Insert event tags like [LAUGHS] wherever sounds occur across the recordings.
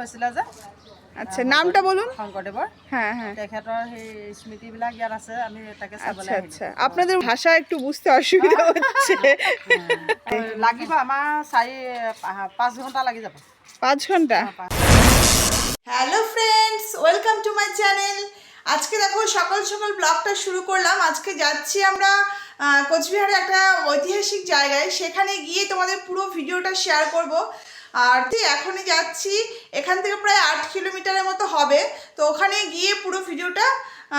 হৈছিলে যে। আচ্ছা নামটা বলুন। শংকৰদেৱৰ। হ্যাঁ হ্যাঁ। তেখেতৰ সেই স্মৃতিবিলাক ইয়াত আছে আমি তাকে চাবলৈ আচ্ছা আচ্ছা। আপনাদের ভাষা একটু বুঝতে অসুবিধা হচ্ছে। লাগিব আমাৰ চাৰি পাঁচ ঘণ্টা লাগি যাব। পাঁচ ঘণ্টা hello friends welcome to my channel আজকে দেখো সকাল সকাল ব্লগটা শুরু করলাম। আজকে যাচ্ছি আমরা কোচবিহারের একটা ঐতিহাসিক জায়গায়। সেখানে গিয়ে তোমাদের পুরো ভিডিওটা শেয়ার করব। আর ঠিক এখনই যাচ্ছি, এখান থেকে প্রায় আট কিলোমিটারের মতো হবে। তো ওখানে গিয়ে পুরো ভিডিওটা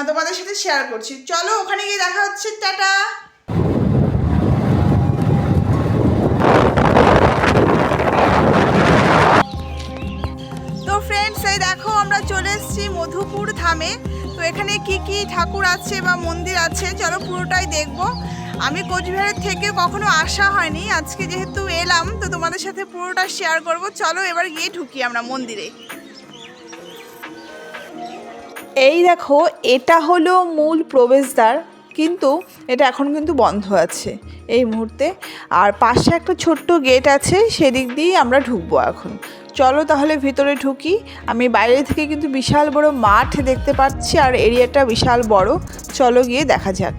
তোমাদের সাথে শেয়ার করছি। চলো ওখানে গিয়ে দেখা হচ্ছে, টাটা! তো ফ্রেন্ডস এই দেখো আমরা চলে এসেছি মধুপুর ধামে। তো এখানে কি কি ঠাকুর আছে বা মন্দির আছে, চলো পুরোটাই দেখব। আমি কোচবিহারের থেকে কখনো আসা হয়নি। আজকে যেহেতু এলাম, তো তোমাদের সাথে পুরোটা শেয়ার করব। চলো এবার গিয়ে ঢুকি আমরা মন্দিরে। এই দেখো, এটা হলো মূল প্রবেশদ্বার, কিন্তু এটা এখন কিন্তু বন্ধ আছে এই মুহূর্তে। আর পাশে একটা ছোট্ট গেট আছে, সেদিক দিয়েই আমরা ঢুকবো এখন। চলো তাহলে ভিতরে ঢুকি। আমি বাইরে থেকে কিন্তু বিশাল বড় মাঠ দেখতে পাচ্ছি, আর এরিয়াটা বিশাল বড়। চলো গিয়ে দেখা যাক।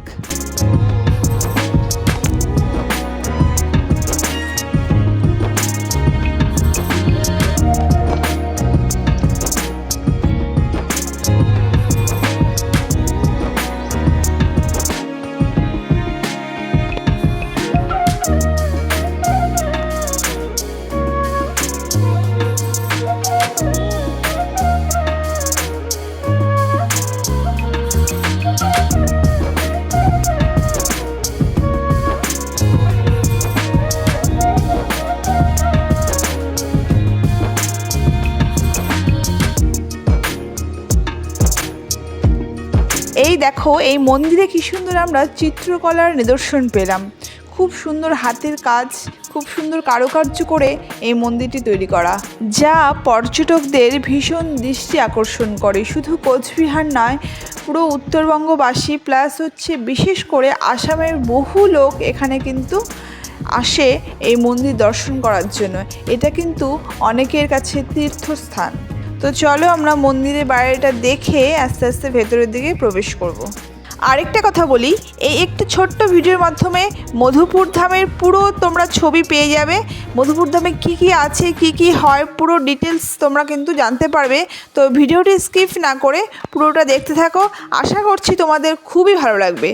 দেখো, এই মন্দিরে কি সুন্দর আমরা চিত্রকলার নিদর্শন পেলাম। খুব সুন্দর হাতের কাজ, খুব সুন্দর কারুকার্য করে এই মন্দিরটি তৈরি করা, যা পর্যটকদের ভীষণ দৃষ্টি আকর্ষণ করে। শুধু কোচবিহার নয়, পুরো উত্তরবঙ্গবাসী, প্লাস হচ্ছে বিশেষ করে আসামের বহু লোক এখানে কিন্তু আসে এই মন্দির দর্শন করার জন্য। এটা কিন্তু অনেকের কাছে তীর্থস্থান। তো চলো আমরা মন্দিরের বাইরেটা দেখে আস্তে আস্তে ভেতরের দিকে প্রবেশ করব। আরেকটা কথা বলি, এই একটি ছোট্ট ভিডিওর মাধ্যমে মধুপুর ধামের পুরো তোমরা ছবি পেয়ে যাবে। মধুপুর ধামে কী কী আছে, কি কি হয়, পুরো ডিটেলস তোমরা কিন্তু জানতে পারবে। তো ভিডিওটি স্কিপ না করে পুরোটা দেখতে থাকো। আশা করছি তোমাদের খুবই ভালো লাগবে।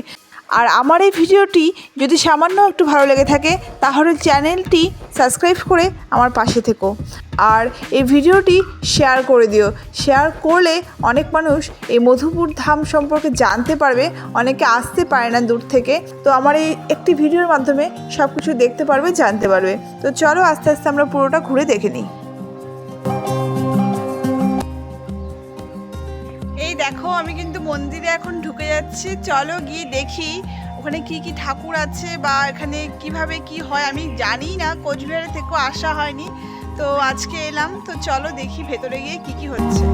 আর আমার এই ভিডিওটি যদি সামান্য একটু ভালো লেগে থাকে, তাহলে চ্যানেলটি সাবস্ক্রাইব করে আমার পাশে থেকো। আর এই ভিডিওটি শেয়ার করে দিও। শেয়ার করলে অনেক মানুষ এই মধুপুর ধাম সম্পর্কে জানতে পারবে, অনেকে আসতে পারে না দূর থেকে। তো আমার এই একটি ভিডিওর মাধ্যমে সব কিছু দেখতে পারবে, জানতে পারবে। তো চলো আস্তে আস্তে আমরা পুরোটা ঘুরে দেখে নিই। দেখো, আমি কিন্তু মন্দিরে এখন ঢুকে যাচ্ছি। চলো গিয়ে দেখি ওখানে কি কি ঠাকুর আছে বা এখানে কীভাবে কি হয়। আমি জানি না, কোচবিহারে থেকেও আসা হয়নি। তো আজকে এলাম, তো চলো দেখি ভেতরে গিয়ে কি কি হচ্ছে।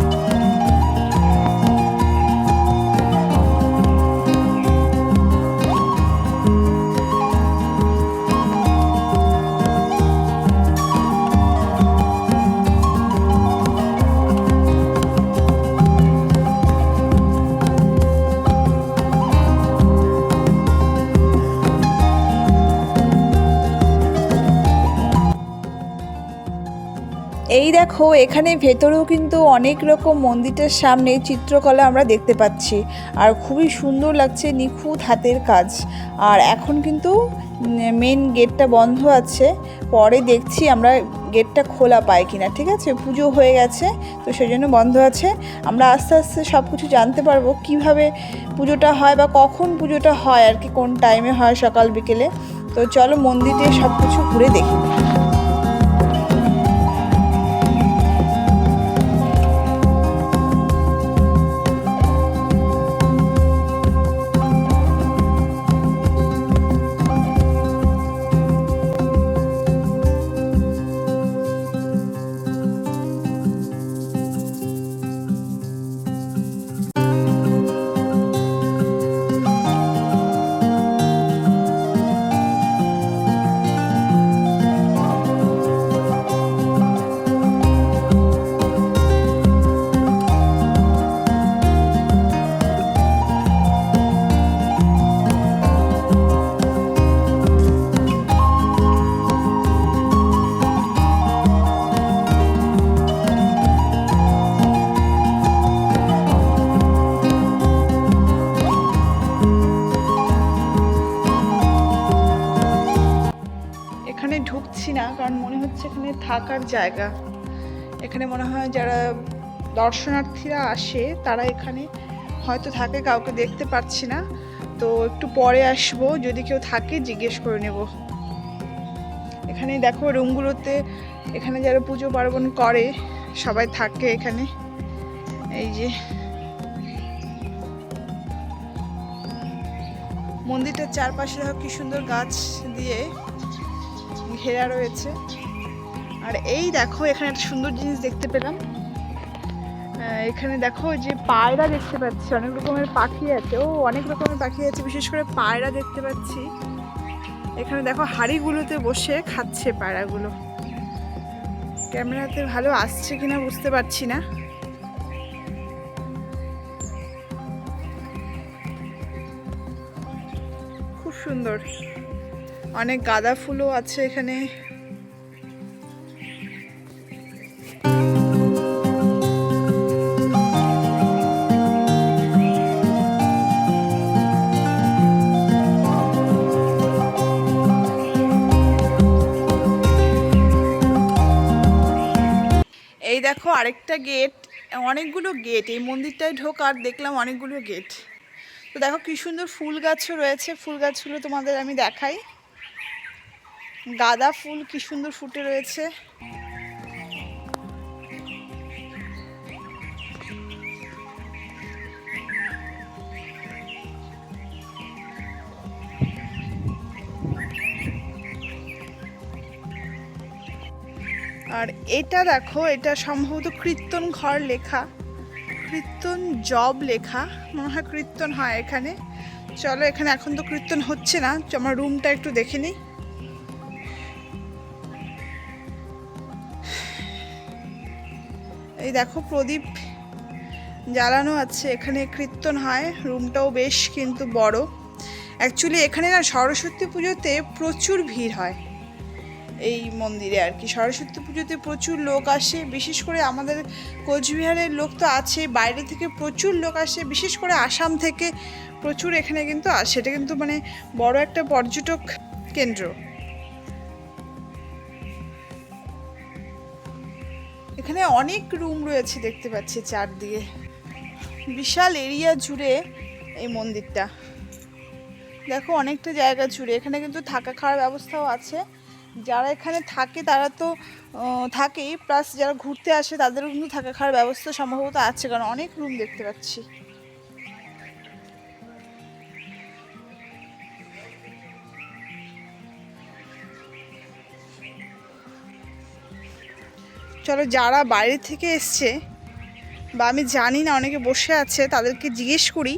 এই দেখো, এখানে ভেতরেও কিন্তু অনেক রকম মন্দিরটার সামনে চিত্রকলা আমরা দেখতে পাচ্ছি। আর খুবই সুন্দর লাগছে, নিখুঁত হাতের কাজ। আর এখন কিন্তু মেন গেটটা বন্ধ আছে। পরে দেখছি আমরা গেটটা খোলা পাই কিনা, ঠিক আছে? পুজো হয়ে গেছে, তো সেই জন্য বন্ধ আছে। আমরা আস্তে আস্তে সব কিছু জানতে পারব কীভাবে পুজোটা হয় বা কখন পুজোটা হয় আর কি, কোন টাইমে হয় সকাল বিকেলে। তো চলো মন্দিরে সব কিছু ঘুরে দেখি। থাকার জায়গা। এখানে মনে হয় যারা দর্শনার্থীরা আসে, তারা এখানে হয়তো থাকে, কাউকে দেখতে পাচ্ছি না। তো একটু পরে আসব, যদি কেউ থাকে, জিজ্ঞেস করে নেব। এখানে দেখো রুমগুলোতে, এখানে যারা পুজো পার্বণ করে, সবাই থাকে এখানে। এই যে। মন্দিরটার চারপাশে দেখো কি সুন্দর গাছ দিয়ে ঘেরা রয়েছে। আর এই দেখো, এখানে একটা সুন্দর জিনিস দেখতে পেলাম। এখানে দেখো যে পায়রা দেখতে পাচ্ছি, অনেক রকমের পাখি আছে। ও, অনেক রকমের পাখি আছে, বিশেষ করে পায়রা দেখতে পাচ্ছি। এখানে দেখো, হাড়িগুলোতে বসে খাচ্ছে পায়রাগুলো। ক্যামেরাতে ভালো আসছে কিনা বুঝতে পারছি না। খুব সুন্দর। অনেক গাঁদা ফুলও আছে এখানে। এই দেখো আরেকটা গেট, অনেকগুলো গেট, এই মন্দিরটায় ঢোকার দেখলাম অনেকগুলো গেট। তো দেখো কি সুন্দর ফুল গাছও রয়েছে, ফুল গাছগুলো তোমাদের আমি দেখাই। গাঁদা ফুল কি সুন্দর ফুটে রয়েছে। আর এটা দেখো, এটা সম্ভবত কীর্তন ঘর লেখা, কীর্তন জব লেখা, মনে হয় কীর্তন হয় এখানে। চলো, এখানে এখন তো কীর্তন হচ্ছে না আমার রুমটা একটু দেখে নিই। এই দেখো, প্রদীপ জ্বালানো আছে, এখানে কীর্তন হয়, রুমটাও বেশ কিন্তু বড়। অ্যাকচুয়ালি এখানে না, সরস্বতী পুজোতে প্রচুর ভিড় হয়। এই মন্দিরে আর কি। সরস্বতী পুজোতে প্রচুর লোক আসে, বিশেষ করে আমাদের কোচবিহারের লোক তো আছে, বাইরে থেকে প্রচুর লোক আসে, বিশেষ করে আসাম থেকে প্রচুর এখানে কিন্তু আসে এটা কিন্তু মানে বড় একটা পর্যটক কেন্দ্র। এখানে অনেক রুম রয়েছে দেখতে পাচ্ছি চারদিকে। বিশাল এরিয়া জুড়ে এই মন্দিরটা। দেখো অনেকটা জায়গা জুড়ে, এখানে কিন্তু থাকা খাওয়ার ব্যবস্থাও আছে। যারা এখানে থাকে তারা তো থাকেই। প্লাস যারা ঘুরতে আসে তাদেরও কিন্তু থাকা খাওয়ার ব্যবস্থা সম্ভবত আছে, কারণ অনেক রুম দেখতে পাচ্ছি। চলো যারা বাইরে থেকে এসছে বা আমি জানি না অনেকে বসে আছে, তাদেরকে জিজ্ঞেস করি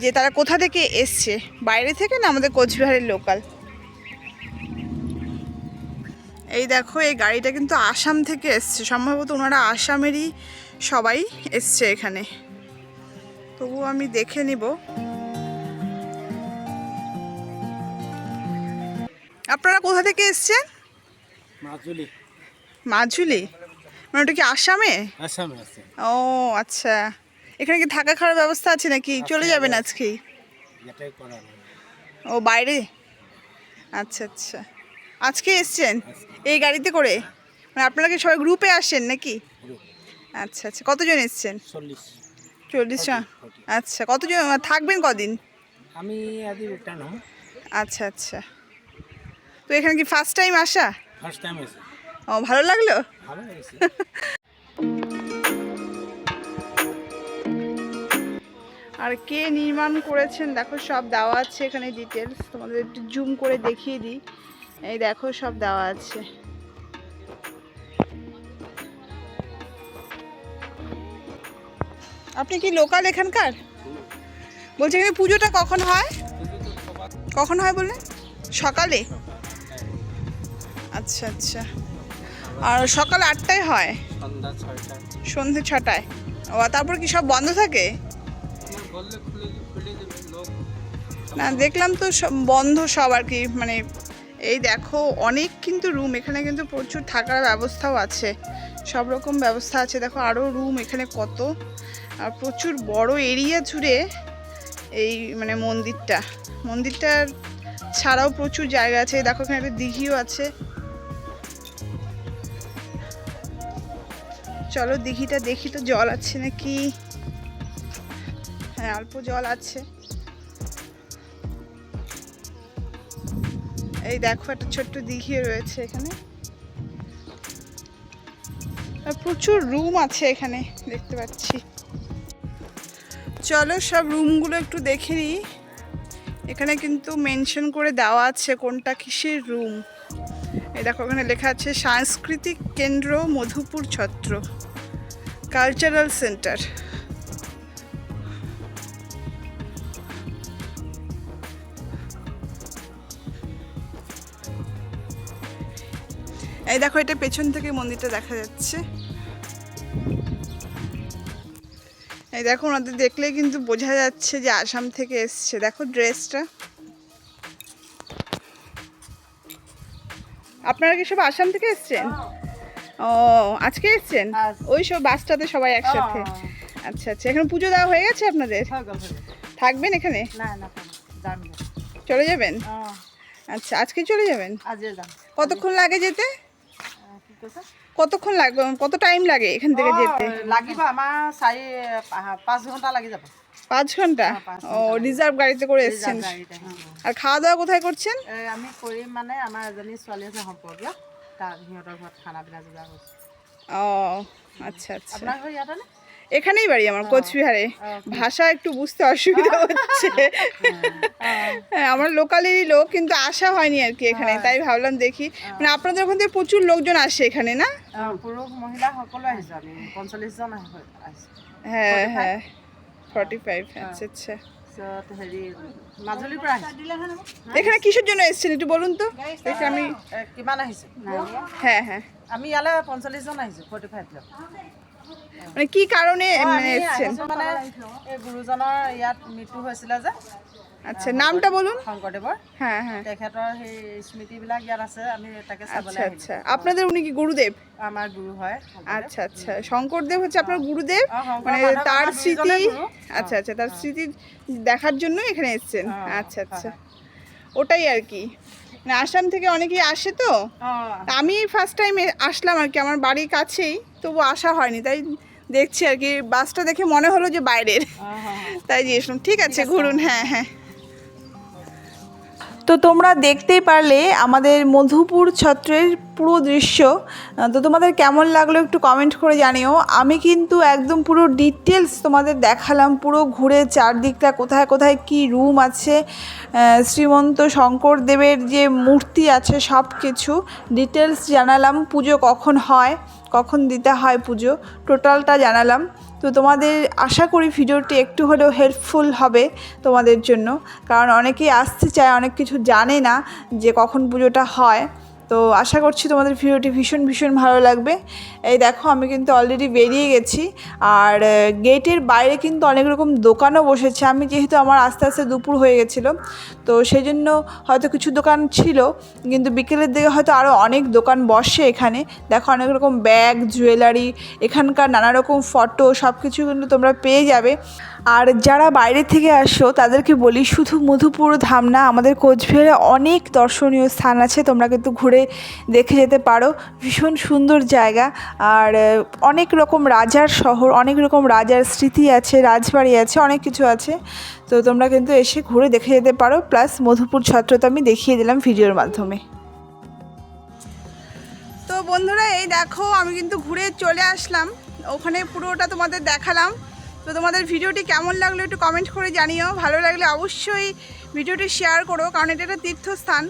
যে তারা কোথা থেকে এসছে? বাইরে থেকে না আমাদের কোচবিহারের লোকাল এই দেখো এই গাড়িটা কিন্তু আসাম থেকে এসছে। সম্ভবত ওনারা আসামেরই সবাই এসছে এখানে। তবু আমি দেখে নিব। আপনারা কোথা থেকে এসছেন? মাজুলি। মাজুলি? মানে ওটা কি আসামে? আসামে ও আচ্ছা। এখানে কি থাকা খাওয়ার ব্যবস্থা আছে নাকি? চলে যাবেন আজকেই? ও বাইরে? আচ্ছা আচ্ছা। আজকে এসছেন? এই গাড়িতে করে? মানে আপনারা কি সবাই গ্রুপে আসেন নাকি? আচ্ছা আচ্ছা। কতজন এসছেন? চল্লিশ। জন। আচ্ছা কতজন? থাকবেন কদিন? আমি আচ্ছা আচ্ছা। তো এখানে কি ফার্স্ট টাইম আসা? ফার্স্ট টাইম ও ভালো লাগল? ভালো আর কে নির্মাণ করেছেন? দেখো সব দেওয়া আছে এখানে ডিটেলস তোমাদের একটু জুম করে দেখিয়ে দিই। এই দেখো সব দেওয়া আছে। আপনি কি লোকাল এখানকার? বলছি এখানে পুজোটা কখন হয়? কখন হয় বললেন সকালে? আচ্ছা আচ্ছা। আর সকাল আটটায় হয়? সন্ধে ছটায়। ও তারপর কি সব বন্ধ থাকে? না দেখলাম তো সব বন্ধ সব আর কি মানে এই দেখো, অনেক কিন্তু রুম এখানে কিন্তু প্রচুর থাকার ব্যবস্থাও আছে। সব রকম ব্যবস্থা আছে। দেখো আরও রুম এখানে কত। আর প্রচুর বড় এরিয়া জুড়ে এই মানে মন্দিরটা। মন্দিরটার ছাড়াও প্রচুর জায়গা আছে। দেখো, এখানে একটা দিঘিও আছে। চলো দিঘিটা দেখি তো, জল আছে নাকি? হ্যাঁ অল্প জল আছে। এই দেখো একটা ছোট্ট দিঘি রয়েছে এখানে। প্রচুর রুম আছে এখানে, দেখতে পাচ্ছি। চলো সব রুমগুলো একটু দেখে নিই। এখানে কিন্তু মেনশন করে দেওয়া আছে কোনটা কিসের রুম এই দেখো ওখানে লেখা আছে, সাংস্কৃতিক কেন্দ্র মধুপুর ছত্র কালচারাল সেন্টার দেখো এটা পেছন থেকে মন্দিরটা দেখা যাচ্ছে। এই দেখো ওনাদের দেখলেই কিন্তু বোঝা যাচ্ছে যে আসাম থেকে এসছে। দেখো ড্রেসটা। আপনারা কি সব আসাম থেকে এসছেন? ও আজকে এসছেন? ওই সব বাসটাতে সবাই একসাথে। আচ্ছা আচ্ছা। এখানে পুজো দেওয়া হয়ে গেছে আপনাদের? হয়ে হয়ে। থাকবেন এখানে। চলে যাবেন? আচ্ছা আজকে চলে যাবেন? কতক্ষণ লাগে যেতে? কতক্ষণ লাগবে? কত টাইম লাগে এখান থেকে যেতে? লাগিব আমাৰ চাৰি পাঁচ ঘণ্টা লাগি যাব। পাঁচ ঘণ্টা হ্যাঁ, ও রিজার্ভ গাড়িতে করে এসছেন। অঁ। আর খাওয়া দাওয়া কোথায় করছেন? আমি কৰিম মানে আমাৰ এজনী ছোৱালী আছে সম্পৰ্কীয়। তাত সিহঁতৰ ঘৰত খানা পিনা যোগাৰ কৰিছোঁ। ও আচ্ছা আচ্ছা। আপোনাৰ ঘৰ ইয়াতে নে? এখানেই বাড়ি আমার কোচবিহারে। ভাষা একটু বুঝতে অসুবিধা [LAUGHS] হচ্ছে। হ্যাঁ আমার লোকালেরই লোক কিন্তু আসা হয়নি আর কি এখানে তাই ভাবলাম দেখি। মানে আপনাদের ওখান থেকে প্রচুর লোকজন আসে এখানে না? অঁ, পুৰুষ মহিলা সকলো আহিছোঁ আমি পঞ্চল্লিছজন আহি- হ্যাঁ হ্যাঁ। ফর্টি ফাইভ আচ্ছা আচ্ছা। এখানে কিসের জন্য এসেছেন একটু বলুন তো? আমি কিমান আহিছোঁ? হ্যাঁ হ্যাঁ। আমি ইয়ালৈ পঞ্চল্লিছজন আহিছোঁ ফৰ্টি ফাইভ জন। মানে কি কারণে মানে এসেছেন? মানে এই ইয়াত মৃত্যু হৈছিলে যে। আচ্ছা নামটা বলুন। শংকৰদেৱৰ। হ্যাঁ হ্যাঁ। তেখেতৰ সেই স্মৃতিবিলাক ইয়াত আছে আমি তাকে চাবলৈ আচ্ছা আচ্ছা। আপনাদের উনি কি গুরুদেব? আমাৰ গুৰু হয় আচ্ছা আচ্ছা। শঙ্করদেব হচ্ছে আপনার গুরুদেব? মানে তার স্মৃতি আচ্ছা আচ্ছা। তার স্মৃতি দেখার জন্য এখানে এসেছেন। আচ্ছা আচ্ছা। ওটাই আর কি। মানে আসাম থেকে অনেকেই আসে তো? তা আমি ফার্স্ট টাইম আসলাম আর কি। আমার বাড়ির কাছেই। তবু আসা হয়নি তাই দেখছি আর কি বাসটা দেখে মনে হলো যে বাইরের। তাই যে ঠিক আছে। ঘুরুন হ্যাঁ হ্যাঁ। তো তোমরা দেখতেই পারলে আমাদের মধুপুর ছত্রের পুরো দৃশ্য। তো তোমাদের কেমন লাগল একটু কমেন্ট করে জানিও। আমি কিন্তু একদম পুরো ডিটেলস তোমাদের দেখালাম, পুরো ঘুরে চারদিকটা, কোথায় কোথায় কি রুম আছে শ্রীমন্ত শঙ্করদেবের যে মূর্তি আছে সব কিছু ডিটেলস জানালাম, পুজো কখন হয়, কখন দিতে হয় পুজো টোটালটা জানালাম। তো তোমাদের আশা করি ভিডিওটি একটু হলেও হেল্পফুল হবে তোমাদের জন্য। কারণ অনেকেই আসতে চায়, অনেক কিছু জানে না যে কখন পুজোটা হয়। তো আশা করছি তোমাদের ভিডিওটি ভীষণ ভীষণ ভালো লাগবে। এই দেখো, আমি কিন্তু অলরেডি বেরিয়ে গেছি। আর গেটের বাইরে কিন্তু অনেক রকম দোকানও বসেছে। আমি যেহেতু আমার আস্তে আস্তে দুপুর হয়ে গেছিল, তো সেই জন্য হয়তো কিছু দোকান ছিল, কিন্তু বিকেলের দিকে হয়তো আরও অনেক দোকান বসে এখানে। দেখো, অনেক রকম ব্যাগ, জুয়েলারি, এখানকার নানা রকম ফটো সব কিছু কিন্তু তোমরা পেয়ে যাবে। আর যারা বাইরে থেকে আসো, তাদেরকে বলি শুধু মধুপুর ধাম না, আমাদের কোচবিহারে অনেক দর্শনীয় স্থান আছে, তোমরা কিন্তু ঘুরে দেখে যেতে পারো। ভীষণ সুন্দর জায়গা। আর অনেক রকম রাজার শহর, অনেক রকম রাজার স্মৃতি আছে, রাজবাড়ি আছে, অনেক কিছু আছে। তো তোমরা কিন্তু এসে ঘুরে দেখে যেতে পারো। প্লাস মধুপুর ছত্র তো আমি দেখিয়ে দিলাম ভিডিওর মাধ্যমে। তো বন্ধুরা, এই দেখো, আমি কিন্তু ঘুরে চলে আসলাম। ওখানে পুরোটা তোমাদের দেখালাম। তো তোমাদের ভিডিওটি কেমন লাগল একটু কমেন্ট করে জানিও। ভালো লাগলে অবশ্যই ভিডিওটি শেয়ার করো, কারণ এটা একটা তীর্থস্থান।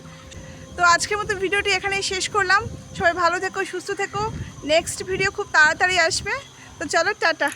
তো আজকের মতো ভিডিওটি এখানেই শেষ করলাম। সবাই ভালো থেকো, সুস্থ থেকো। নেক্সট ভিডিও খুব তাড়াতাড়ি আসবে। তো চলো, টাটা।